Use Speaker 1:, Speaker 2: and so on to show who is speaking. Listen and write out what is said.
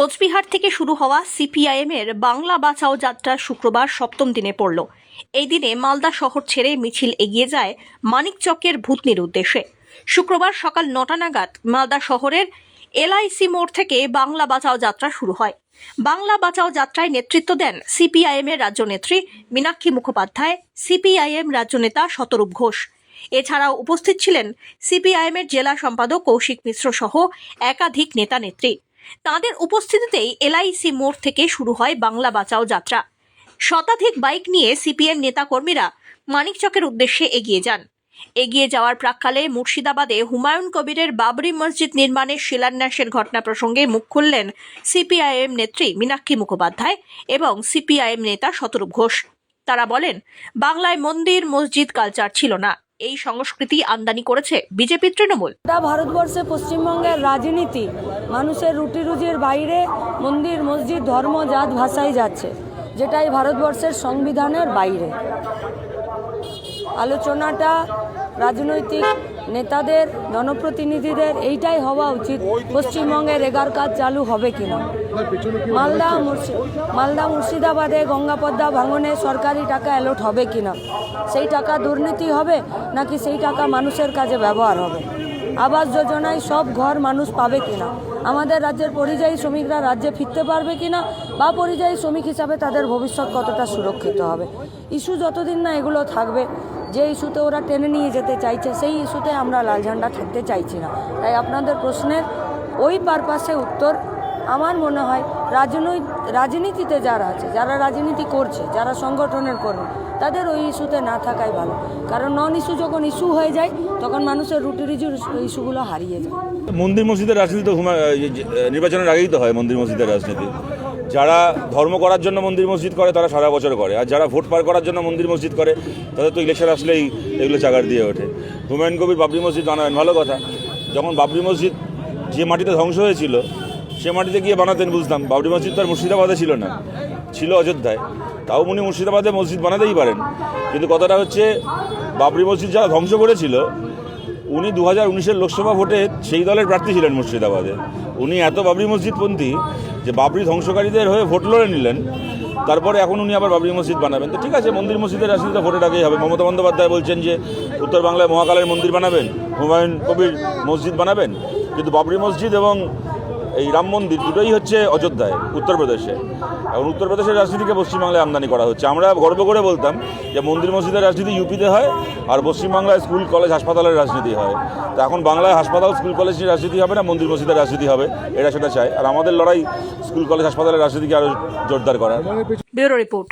Speaker 1: কোচবিহার থেকে শুরু হওয়া সিপিআইএম এর বাংলা বাঁচাও যাত্রা শুক্রবার সপ্তম দিনে পড়ল। এই দিনে মালদা শহর ছেড়ে মিছিল এগিয়ে যায় মানিকচকের ভূতনির উদ্দেশ্যে। শুক্রবার সকাল নটা নাগাদ মালদা শহরের এলআইসি মোড় থেকে বাংলা বাঁচাও যাত্রা শুরু হয়। বাংলা বাঁচাও যাত্রায় নেতৃত্ব দেন সিপিআইএম এর রাজ্য নেত্রী মীনাক্ষী মুখোপাধ্যায়, সিপিআইএম রাজ্য নেতা শতরূপ ঘোষ। এছাড়াও উপস্থিত ছিলেন সিপিআইএম এর জেলা সম্পাদক কৌশিক মিশ্র সহ একাধিক নেতা নেত্রী তাঁদের উপস্থিতিতেই এলআইসি মোড় থেকে শুরু হয় বাংলা বাঁচাও যাত্রা। শতাধিক বাইক নিয়ে সিপিএম নেতাকর্মীরা মানিকচকের উদ্দেশ্যে এগিয়ে যান। এগিয়ে যাওয়ার প্রাক্কালে মুর্শিদাবাদে হুমায়ুন কবিরের বাবরি মসজিদ নির্মাণের শিলান্যাসের ঘটনা প্রসঙ্গে মুখ খুললেন সিপিআইএম নেত্রী মীনাক্ষী মুখোপাধ্যায় এবং সিপিআইএম নেতা শতরূপ ঘোষ। তারা বলেন, বাংলায় মন্দির, মসজিদ কালচার ছিল না। এই সংস্কৃতি আমদানি করেছে বিজেপি তৃণমূল।
Speaker 2: ভারতবর্ষে পশ্চিমবঙ্গের রাজনীতি, মানুষের রুটি রুজির বাইরে মন্দির, মসজিদ, ধর্ম, জাত ভাষায় যাচ্ছে, যেটাই ভারতবর্ষের সংবিধানের বাইরে। আলোচনাটা রাজনৈতিক নেতাদের, জনপ্রতিনিধিদের এইটাই হওয়া উচিত পশ্চিমবঙ্গের এগার কাজ চালু হবে কিনা। মালদা মালদা মুর্শিদাবাদে গঙ্গাপদ্মা ভাঙনে সরকারি টাকা অ্যালোট হবে কিনা? সেই টাকা দুর্নীতি হবে নাকি সেই টাকা মানুষের কাজে ব্যবহার হবে? আবাস যোজনায় সব ঘর মানুষ পাবে কিনা? আমাদের রাজ্যের পরিযায়ী শ্রমিকরা রাজ্যে ফিরতে পারবে কি না বা পরিযায়ী শ্রমিক হিসাবে তাদের ভবিষ্যৎ কতটা সুরক্ষিত হবে? ইস্যু যতদিন না এগুলো থাকবে, যে ইস্যুতে ওরা টেনে নিয়ে যেতে চাইছে, সেই ইস্যুতে আমরা লাল ঝান্ডা থাকতে চাইছি না। তাই আপনাদের প্রশ্নের ওই পারপাসে উত্তর আমার মনে হয় রাজনৈতিক রাজনীতিতে যারা আছে, যারা রাজনীতি করছে, যারা সংগঠনের কর্মী, তাদের ওই ইস্যুতে না থাকাই ভালো। কারণ নন ইস্যু যখন ইস্যু হয়ে যায়, তখন মানুষের রুটি রুজির ইস্যুগুলো হারিয়ে যায়।
Speaker 3: মন্দির মসজিদের রাজনীতি তো নির্বাচনের আগেই তো হয় মন্দির মসজিদের রাজনীতি। যারা ধর্ম করার জন্য মন্দির মসজিদ করে, তারা সারা বছর করে। আর যারা ভোট পার করার জন্য মন্দির মসজিদ করে, তাদের তো ইলেকশন আসলেই এগুলো চাগার দিয়ে ওঠে। হুমায়ুন কবির বাবরি মসজিদ বানাবেন ভালো কথা। যখন বাবরি মসজিদ যে মাটিতে ধ্বংস হয়েছিল সে মাটিতে গিয়ে বানাতেন বুঝতাম। বাবরি মসজিদ তো আর মুর্শিদাবাদে ছিল না। ছিল অযোধ্যায়। তাও উনি মুর্শিদাবাদে মসজিদ বানাতেই পারেন। কিন্তু কথাটা হচ্ছে, বাবরি মসজিদ যারা ধ্বংস করেছিল, উনি দু হাজার উনিশের লোকসভা ভোটে সেই দলের প্রার্থী ছিলেন মুর্শিদাবাদে। উনি এত বাবরি মসজিদপন্থী যে বাবরি ধ্বংসকারীদের হয়ে ভোট লড়ে নিলেন। তারপরে এখন উনি আবার বাবরি মসজিদ বানাবেন। তো ঠিক আছে, মন্দির মসজিদের রাজনীতি তো ভোটের আগেই হবে। মমতা বন্দ্যোপাধ্যায় বলছেন যে উত্তর বাংলায় মহাকালের মন্দির বানাবেন। হুমায়ুন কবির মসজিদ বানাবেন। কিন্তু বাবরি মসজিদ এবং এই রাম মন্দির দুটোই হচ্ছে অযোধ্যায়, উত্তরপ্রদেশে। এখন উত্তরপ্রদেশের রাজনীতিকে পশ্চিমবাংলায় আমদানি করা হচ্ছে। আমরা গর্ব করে বলতাম যে মন্দির মসজিদের রাজনীতি ইউপিতে হয় আর পশ্চিমবাংলায় স্কুল, কলেজ, হাসপাতালের রাজনীতি হয়। তো এখন বাংলায় হাসপাতাল, স্কুল কলেজের রাজনীতি হবে না, মন্দির মসজিদের রাজনীতি হবে? এটা সেটা চায় আর আমাদের লড়াই স্কুল, কলেজ, হাসপাতালের রাজনীতিকে আরও জোরদার করার।
Speaker 1: Bureau report.